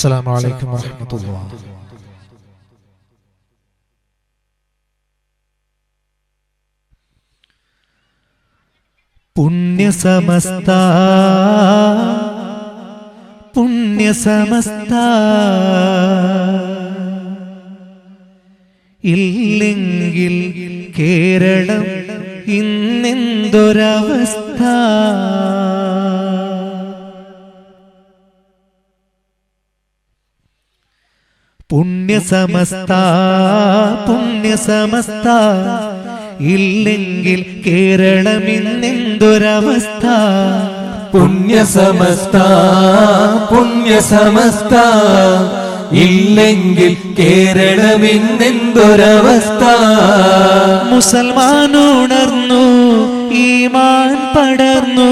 السلام عليكم ورحمة الله പുണ്യസമസ്ത പുണ്യസമസ്ത ഇല്ലെങ്കിൽ കേരളം ഇന്നെന്തൊരവസ്ഥ പുണ്യസമസ്ത പുണ്യസമസ്ത. ഇല്ലെങ്കിൽ കേരളമിന്നെന്തൊരവസ്ഥ? പുണ്യസമസ്ത പുണ്യസമസ്ത. ഇല്ലെങ്കിൽ കേരളമിന്നെന്തൊരവസ്ഥ? മുസൽമാനുണർന്നു ഈമാൻ പടർന്നു.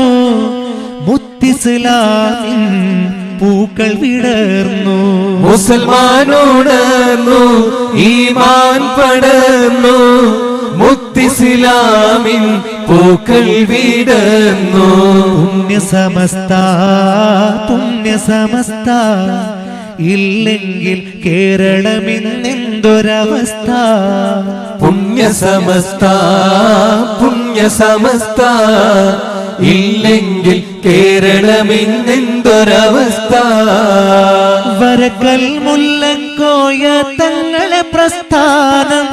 മുത്തിസ്ലാമിൻ പൂക്കൾ വിടർന്നു. മുസൽമാനോടർന്നു ഈമാൻ പടർന്നു മുത്തിസിലാമിൻ പൂക്കൾ വിടർന്നു. പുണ്യ സമസ്ത പുണ്യ സമസ്ത ഇല്ലെങ്കിൽ കേരളമിന്നെന്തൊരവസ്ഥ? പുണ്യ സമസ്ത പുണ്യസമസ്ത പുണ്യസമസ്ത ഇല്ലെങ്കിൽ കേരളമിന്നെന്തൊരവസ്ഥ വരക്കൽ മുല്ലക്കോയ തങ്ങളെ പ്രസ്ഥാനം.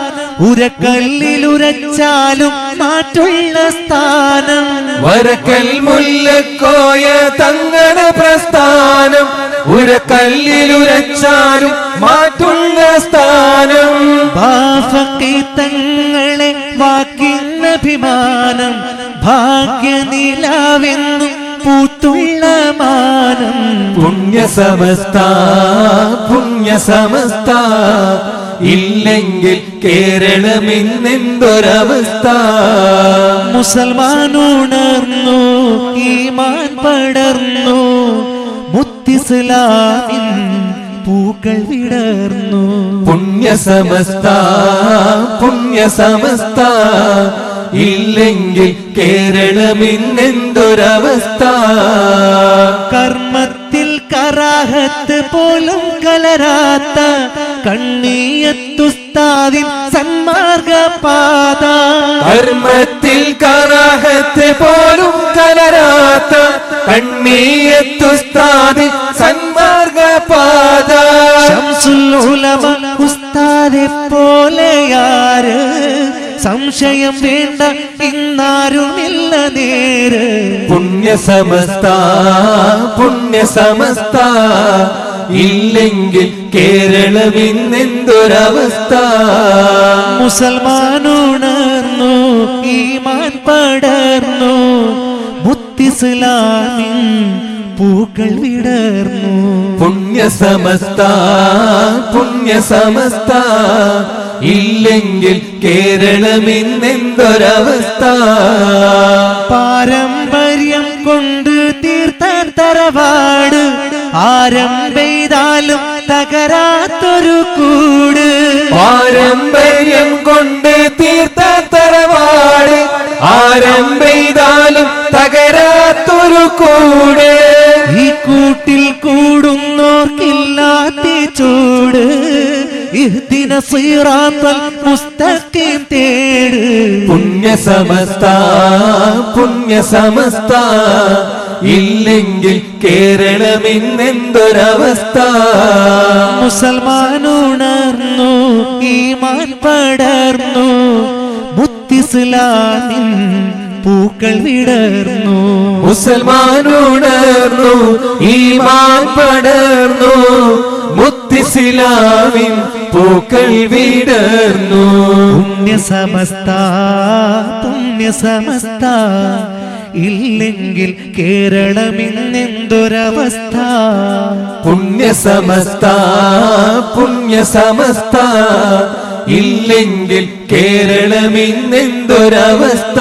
ഉരക്കല്ലിലുരച്ചാലും മാറ്റുള്ള സ്ഥാനം. വരക്കൽ മുല്ലക്കോയ തങ്ങളെ പ്രസ്ഥാനം. ഉരക്കല്ലിലുരച്ചാലും മാറ്റുള്ള സ്ഥാനം. തങ്ങളെ വാക്കിന്നഭിമാനം ഭാഗ്യനിലാവെന്നും പൂത്തുള്ള മാനം. പുണ്യസമസ്ത പുണ്യസമസ്ത. ഇല്ലെങ്കിൽ കേരളമിന്നെന്തൊരവസ്ഥ? മുസൽമാനുണർന്നു ഈമാൻ പടർന്നു. മുത്തിസ്ലാമിൻ പൂക്കൾ വിടർന്നു. പുണ്യസമസ്ത പുണ്യസമസ്ത. ഇല്ലെങ്കിൽ കേരളമിന്നെന്തൊരവസ്ഥ? കർമ്മത്തിൽ കറാഹത്ത് പോലും കലരാത്ത കണ്ണീയത്തുസ്താദിൻ സന്മാർഗ പാത കർമ്മത്തിൽ കറാഹത്ത് പോലും കലരാത്ത കണ്ണീയത്തുസ്താദി സന്മാർഗ പാത ശംസുൽ ഉലമ ഉസ്താദെ പോലെയാര്? സംശയം വേണ്ട ഇന്നാരുമില്ല നേര്. പുണ്യസമസ്ത പുണ്യസമസ്ത ഇല്ലെങ്കിൽ കേരളമിന്നെന്തൊരവസ്ഥ? മുസൽമാനുണർന്നു ഈമാൻ പടർന്നു മുത്തിസ്ലാമിൻ പൂക്കൾ വിടർന്നു. പുണ്യസമസ്ത പുണ്യസമസ്ത ഇല്ലെങ്കിൽ കേരളമിന്നെന്തൊരവസ്ഥ? പാരമ്പര്യം കൊണ്ട് തീർത്ത തറവാട്. ആരം പെയ്താലും തകരാത്തൊരു കൂട്. പാരമ്പര്യം കൊണ്ട് തീർത്ത തറവാട്. ആരം പെയ്താലും തകരാത്തൊരു കൂട്. ഈ കൂട്ടിൽ കൂടുന്നോർക്കില്ലാത്ത ചൂട്. ഇഹ്ദിന സിറാത്തൽ മുസ്തഖീം തേട്. പുണ്യസമസ്ത പുണ്യസമസ്ത ഇല്ലെങ്കിൽ കേരളമിന്നെന്തൊരവസ്ഥ? മുസൽമാനുണർന്നു ഈമാൻ പടർന്നു മുത്തിസ്ലാമിൻ പൂക്കൾ വിടർന്നു. മുസൽമാനുണർന്നു ഈമാൻ പടർന്നു മുത്തിസിലാവിൻ പൂക്കൾ വിടർന്നു. പുണ്യസമസ്ത പുണ്യസമസ്ത ഇല്ലെങ്കിൽ കേരളമിന്നെന്തൊരവസ്ഥ? പുണ്യ സമസ്ത പുണ്യസമസ്ത പുണ്യസമസ്ത ഇല്ലെങ്കിൽ കേരളമിന്നെന്തൊരവസ്ഥ?